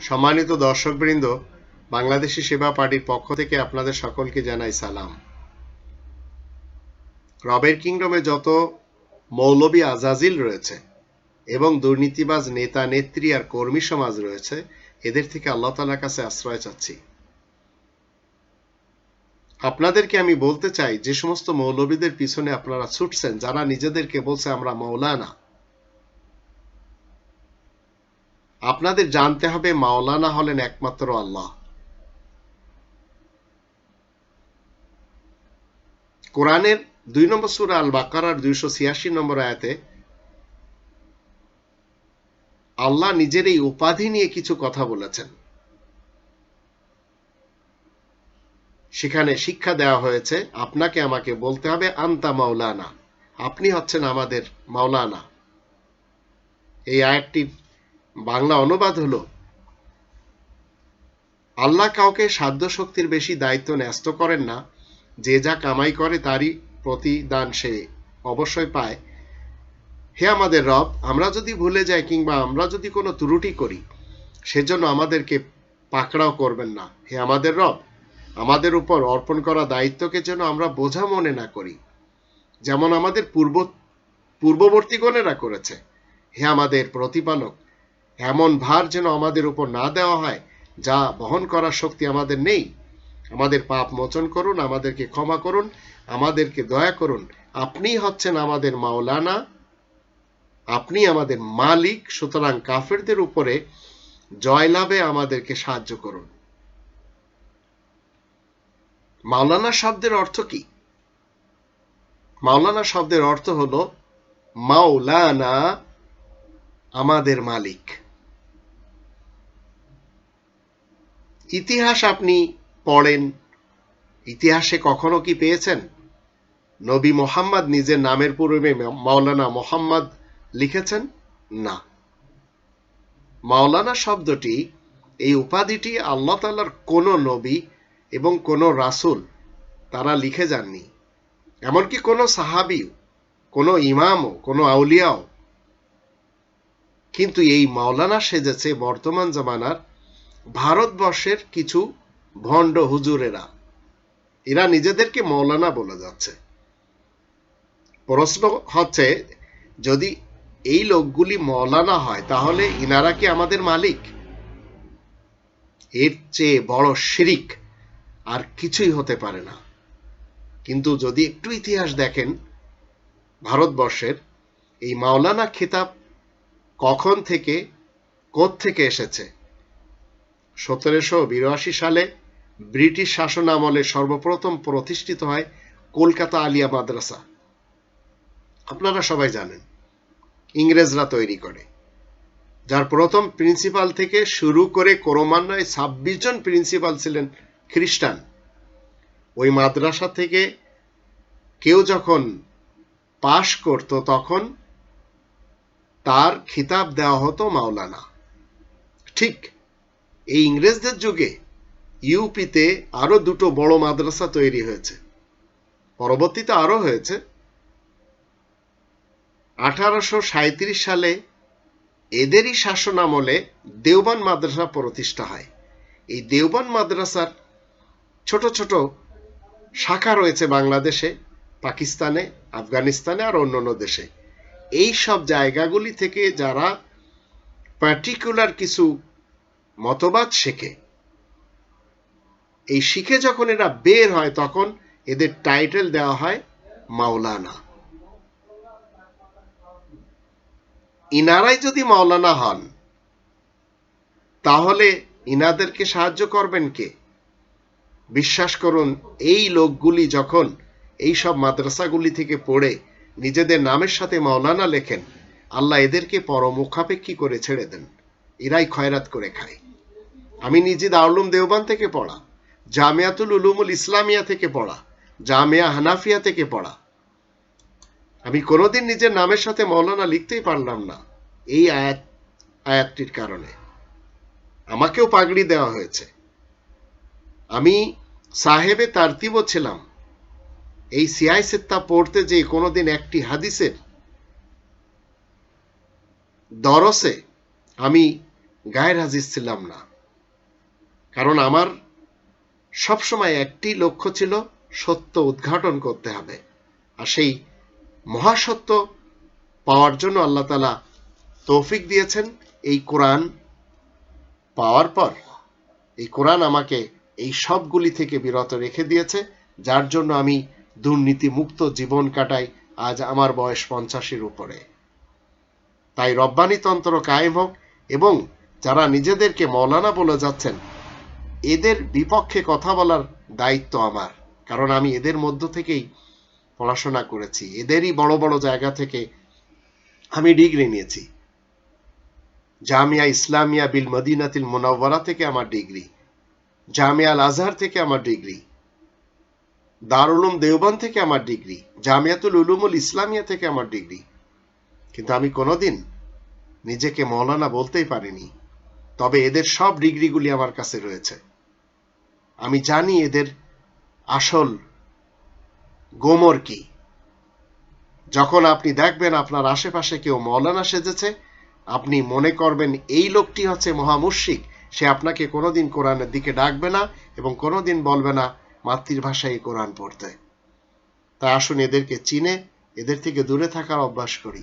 সম্মানিত দর্শকবৃন্দ, বাংলাদেশি সেবা পার্টির পক্ষ থেকে আপনাদের সকলকে জানাই সালাম। রবের কিংডমে যত মৌলবী আজাজিল রয়েছে এবং দুর্নীতিবাজ নেতা, নেত্রী আর কর্মী সমাজ রয়েছে, এদের থেকে আল্লাহ তালার কাছে আশ্রয় চাচ্ছি। আপনাদেরকে আমি বলতে চাই, যে সমস্ত মৌলবীদের পিছনে আপনারা ছুটছেন, যারা নিজেদেরকে বলছে আমরা মৌলানা আপনাদের জানতে হবে মাওলানা হলেন একমাত্র আল্লাহ। কোরআনের দুই নম্বর সুরা আল বাকারার দুইশো ছিয়াশি নম্বর আয়াতে আল্লাহ নিজের এই উপাধি নিয়ে কিছু কথা বলেছেন। সেখানে শিক্ষা দেওয়া হয়েছে, আপনাকে আমাকে বলতে হবে, আন্তা মাওলানা, আপনি হচ্ছেন আমাদের মাওলানা। এই আয়াতটির বাংলা অনুবাদ হলো, আল্লাহ কাউকে সাধ্য শক্তির বেশি দায়িত্ব ন্যস্ত করেন না, যে যা কামাই করে তারই প্রতিদান সে অবশ্যই পায়। হে আমাদের রব, আমরা যদি ভুলে যাই কিংবা আমরা যদি কোনো ত্রুটি করি, সেজন্য আমাদেরকে পাকড়াও করবেন না। হে আমাদের রব, আমাদের উপর অর্পণ করা দায়িত্বকে যেন আমরা বোঝা মনে না করি, যেমন আমাদের পূর্ব, পূর্ববর্তী গণেরা করেছে। হে আমাদের প্রতিপালক এমন ভার যেন আমাদের উপর না দেওয়া হয়, যা বহন করার শক্তি আমাদের নেই। আমাদের পাপ মোচন করুন, আমাদেরকে ক্ষমা করুন, আমাদেরকে দয়া করুন। আপনি হচ্ছেন আমাদের মাওলানা আপনি আমাদের মালিক, সুতরাং কাফেরদের উপরে জয়লাভে আমাদেরকে সাহায্য করুন। মাওলানা শব্দের অর্থ কি? মাওলানা শব্দের অর্থ হলো, মাওলানা আমাদের মালিক। ইতিহাস আপনি পড়েন। ইতিহাসে কখনো কি পেয়েছেন? নবী মোহাম্মদ নিজের নামের পূর্বে মাওলানা মোহাম্মদ লিখেছেন? না। মাওলানা শব্দটি, এই উপাধিটি আল্লাহ তালার কোনো নবী এবং কোনো রাসুল তারা লিখে যাননি। এমনকি কোনো সাহাবিও, কোনো ইমামও, কোনো আউলিয়াও। কিন্তু এই মাওলানা সেজেছে বর্তমান জামানার ভারতবর্ষের কিছু ভণ্ড হুজুরেরা, এরা নিজেদেরকে মৌলানা বলে যাচ্ছে। প্রশ্ন হচ্ছে, যদি এই লোকগুলি মৌলানা হয়, তাহলে ইনারা কি আমাদের মালিক? এর চেয়ে বড় শিরিক আর কিছুই হতে পারে না। কিন্তু যদি একটু ইতিহাস দেখেন, ভারতবর্ষের এই মাওলানা খিতাব কখন থেকে থেকে এসেছে? সতেরোশো বিরাশি সালে ব্রিটিশ শাসন আমলে সর্বপ্রথম প্রতিষ্ঠিত হয় কলকাতা আলিয়া মাদ্রাসা। আপনারা সবাই জানেন, ইংরেজরা তৈরি করে। যার প্রথম প্রিন্সিপাল থেকে শুরু করে ক্রমান্বয়ে ছাব্বিশ জন প্রিন্সিপাল ছিলেন খ্রিস্টান। ওই মাদ্রাসা থেকে কেউ যখন পাশ করত তখন তার খিতাব দেওয়া হতো মাওলানা। ঠিক এই ইংরেজদের যুগে ইউপিতে আরও দুটো বড় মাদ্রাসা তৈরি হয়েছে। পরবর্তীতে আরও হয়েছে। আঠারোশো সালে এদেরই শাসন আমলে দেওবান মাদ্রাসা প্রতিষ্ঠা হয়। এই দেওবান মাদ্রাসার ছোট ছোট শাখা রয়েছে বাংলাদেশে, পাকিস্তানে, আফগানিস্তানে আর অন্যান্য দেশে। এই সব জায়গাগুলি থেকে যারা পার্টিকুলার কিছু মতবাদ শেখে। এই শিখে যখন এরা বের হয়, তখন এদের টাইটেল দেওয়া হয় মাওলানা। ইনারাই যদি মাওলানা হন, তাহলে ইনাদেরকে সাহায্য করবেন কে? বিশ্বাস করুন, এই লোকগুলি যখন এই সব মাদ্রাসাগুলি থেকে পড়ে নিজেদের নামের সাথে মাওলানা লেখেন, আল্লাহ এদেরকে পরমুখাপেক্ষী করে ছেড়ে দেন। এরাই খয়রাত করে খায়। আমি নিজে দারুলুম দেওবান থেকে পড়া, জামিয়াতুল উলুমুল ইসলামিয়া থেকে পড়া, জামিয়া হানাফিয়া থেকে পড়া। আমি কোনোদিন নিজের নামের সাথে মৌলানা লিখতেই পারলাম না এই আয়াত, আয়াতটির কারণে। আমাকেও পাগড়ি দেওয়া হয়েছে। আমি সাহেবে তারতিবও ছিলাম। এই সিয়াই সেত্তা পড়তে যে কোনোদিন একটি হাদিসের দরসে আমি গায়ের হাজির ছিলাম না। কারণ আমার সবসময় একটি লক্ষ্য ছিল সত্য উদ্ঘাটন করতে হবে। আর সেই মহাসত্য পাওয়ার জন্য আল্লাহ তালা তৌফিক দিয়েছেন এই কোরআন পাওয়ার পর। এই কোরআন আমাকে এই সবগুলি থেকে বিরত রেখে দিয়েছে, যার জন্য আমি দুর্নীতি মুক্ত জীবন কাটাই আজ আমার বয়স পঞ্চাশের উপরে। তাই রব্বানি তন্ত্র কায়েম হোক এবং যারা নিজেদেরকে মৌলানা বলে যাচ্ছেন এদের বিপক্ষে কথা বলার দায়িত্ব আমার। কারণ আমি এদের মধ্য থেকেই পড়াশোনা করেছি। এদেরই বড় বড় জায়গা থেকে আমি ডিগ্রি নিয়েছি। জামিয়া ইসলামিয়া বিল মদিনাতিল মোনাওয়ারা থেকে আমার ডিগ্রি। জামিয়া আল আজহার থেকে আমার ডিগ্রি। দারুলুম দেওবান থেকে আমার ডিগ্রি। জামিয়াতুল উলুমুল ইসলামিয়া থেকে আমার ডিগ্রি। কিন্তু আমি কোনোদিন নিজেকে মৌলানা বলতেই পারিনি। তবে এদের সব ডিগ্রিগুলি আমার কাছে রয়েছে। আমি জানি এদের আসল গোমর কি। যখন আপনি দেখবেন আপনার আশেপাশে কেউ মৌলানা সেজেছে, আপনি মনে করবেন এই লোকটি হচ্ছে মহামুশিক সে আপনাকে কোনোদিন কোরআনের দিকে ডাকবে না এবং কোনোদিন বলবে না, মাতৃভাষায় কোরআন পড়তে। তাই আসুন এদেরকে চিনে, এদের থেকে দূরে থাকার অভ্যাস করি।